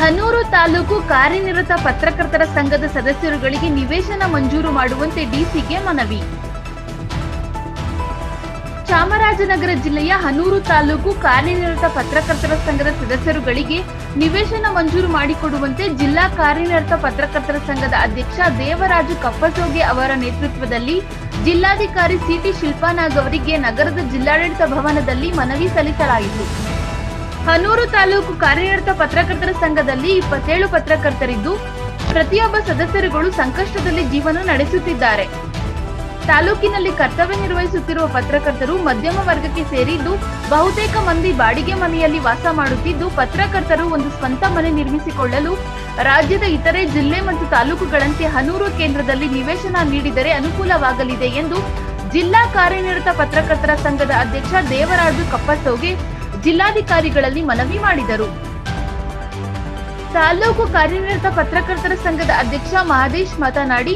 ಹನೂರು ತಾಲೂಕು ಕಾರ್ಯನಿರತ ಪತ್ರಕರ್ತರ ಸಂಘದ ಸದಸ್ಯರುಗಳಿಗೆ ನಿವೇಶನ ಮಂಜೂರು ಮಾಡುವಂತೆ ಡಿಸಿಗೆ ಮನವಿ. ಚಾಮರಾಜನಗರ ಜಿಲ್ಲೆಯ ಹನೂರು ತಾಲೂಕು ಕಾರ್ಯನಿರತ ಪತ್ರಕರ್ತರ ಸಂಘದ ಸದಸ್ಯರುಗಳಿಗೆ ನಿವೇಶನ ಮಂಜೂರು ಮಾಡಿಕೊಡುವಂತೆ ಜಿಲ್ಲಾ ಕಾರ್ಯನಿರತ ಪತ್ರಕರ್ತರ ಸಂಘದ ಅಧ್ಯಕ್ಷ ದೇವರಾಜು ಕಪ್ಪಸೋಗೆ ಅವರ ನೇತೃತ್ವದಲ್ಲಿ ಜಿಲ್ಲಾಧಿಕಾರಿ ಸಿಟಿ ಶಿಲ್ಪಾನಾಗ್ ಅವರಿಗೆ ನಗರದ ಜಿಲ್ಲಾಡಳಿತ ಭವನದಲ್ಲಿ ಮನವಿ ಸಲ್ಲಿಸಲಾಯಿತು. ಹನೂರು ತಾಲೂಕು ಕಾರ್ಯನಿರತ ಪತ್ರಕರ್ತರ ಸಂಘದಲ್ಲಿ ಇಪ್ಪತ್ತೇಳು ಪತ್ರಕರ್ತರಿದ್ದು, ಪ್ರತಿಯೊಬ್ಬ ಸದಸ್ಯರುಗಳು ಸಂಕಷ್ಟದಲ್ಲಿ ಜೀವನ ನಡೆಸುತ್ತಿದ್ದಾರೆ. ತಾಲೂಕಿನಲ್ಲಿ ಕರ್ತವ್ಯ ನಿರ್ವಹಿಸುತ್ತಿರುವ ಪತ್ರಕರ್ತರು ಮಧ್ಯಮ ವರ್ಗಕ್ಕೆ ಸೇರಿದ್ದು, ಬಹುತೇಕ ಮಂದಿ ಬಾಡಿಗೆ ಮನೆಯಲ್ಲಿ ವಾಸ ಮಾಡುತ್ತಿದ್ದು, ಪತ್ರಕರ್ತರು ಒಂದು ಸ್ವಂತ ಮನೆ ನಿರ್ಮಿಸಿಕೊಳ್ಳಲು ರಾಜ್ಯದ ಇತರೆ ಜಿಲ್ಲೆ ಮತ್ತು ತಾಲೂಕುಗಳಂತೆ ಹನೂರು ಕೇಂದ್ರದಲ್ಲಿ ನಿವೇಶನ ನೀಡಿದರೆ ಅನುಕೂಲವಾಗಲಿದೆ ಎಂದು ಜಿಲ್ಲಾ ಕಾರ್ಯನಿರತ ಪತ್ರಕರ್ತರ ಸಂಘದ ಅಧ್ಯಕ್ಷ ದೇವರಾಜು ಕಪ್ಪಸೋಗೆ ಜಿಲ್ಲಾಧಿಕಾರಿಗಳಲ್ಲಿ ಮನವಿ ಮಾಡಿದರು. ತಾಲೂಕು ಕಾರ್ಯನಿರತ ಪತ್ರಕರ್ತರ ಸಂಘದ ಅಧ್ಯಕ್ಷ ಮಹದೇಶ್ ಮಾತನಾಡಿ,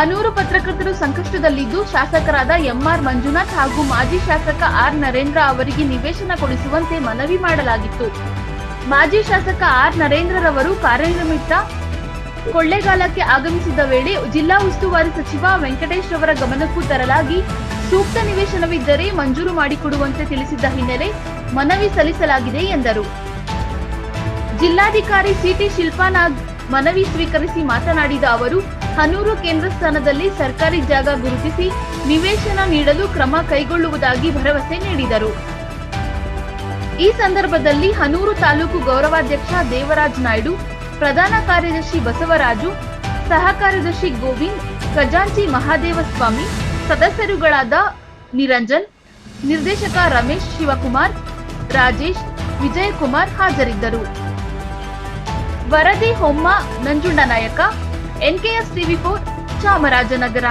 ಅನೂರು ಪತ್ರಕರ್ತರು ಸಂಕಷ್ಟದಲ್ಲಿದ್ದು ಶಾಸಕರಾದ ಎಂಆರ್ ಮಂಜುನಾಥ್ ಹಾಗೂ ಮಾಜಿ ಶಾಸಕ ಆರ್ ನರೇಂದ್ರ ಅವರಿಗೆ ನಿವೇಶನ ಕೊಡಿಸುವಂತೆ ಮನವಿ ಮಾಡಲಾಗಿತ್ತು. ಮಾಜಿ ಶಾಸಕ ಆರ್ ನರೇಂದ್ರರವರು ಕಾರ್ಯನಿರ್ಮಿತ ಕೊಳ್ಳೇಗಾಲಕ್ಕೆ ಆಗಮಿಸಿದ ವೇಳೆ ಜಿಲ್ಲಾ ಉಸ್ತುವಾರಿ ಸಚಿವ ವೆಂಕಟೇಶ್ ಅವರ ಗಮನಕ್ಕೂ ತರಲಾಗಿ ಸೂಕ್ತ ನಿವೇಶನವಿದ್ದರೆ ಮಂಜೂರು ಮಾಡಿಕೊಡುವಂತೆ ತಿಳಿಸಿದ್ದ ಹಿನ್ನೆಲೆ ಮನವಿ ಸಲ್ಲಿಸಲಾಗಿದೆ ಎಂದರು. ಜಿಲ್ಲಾಧಿಕಾರಿ ಸಿಟಿ ಶಿಲ್ಪಾನಾಗ್ ಮನವಿ ಸ್ವೀಕರಿಸಿ ಮಾತನಾಡಿದ ಅವರು, ಹನೂರು ಕೇಂದ್ರ ಸ್ಥಾನದಲ್ಲಿ ಸರ್ಕಾರಿ ಜಾಗ ಗುರುತಿಸಿ ನಿವೇಶನ ನೀಡಲು ಕ್ರಮ ಕೈಗೊಳ್ಳುವುದಾಗಿ ಭರವಸೆ ನೀಡಿದರು. ಈ ಸಂದರ್ಭದಲ್ಲಿ ಹನೂರು ತಾಲೂಕು ಗೌರವಾಧ್ಯಕ್ಷ ದೇವರಾಜ್ ನಾಯ್ಡು, ಪ್ರಧಾನ ಕಾರ್ಯದರ್ಶಿ ಬಸವರಾಜು ಸಹ ಕಾರ್ಯದರ್ಶಿ ಗೋವಿಂದ್, ಖಜಾಂಚಿ ಮಹಾದೇವ ಸ್ವಾಮಿ ಸದಸ್ಯರುಗಳಾದ ನಿರಂಜನ್, ನಿರ್ದೇಶಕ ರಮೇಶ್ ಶಿವಕುಮಾರ್, ರಾಜೇಶ್ ವಿಜಯಕುಮಾರ್ ಹಾಜರಿದ್ದರು. ವರದಿ ಹೊಮ್ಮ ನಂಜುಂಡ ನಾಯಕ ಎನ್ಕೆಎಸ್ ಟಿವಿ ಫೋರ್ ಚಾಮರಾಜನಗರ.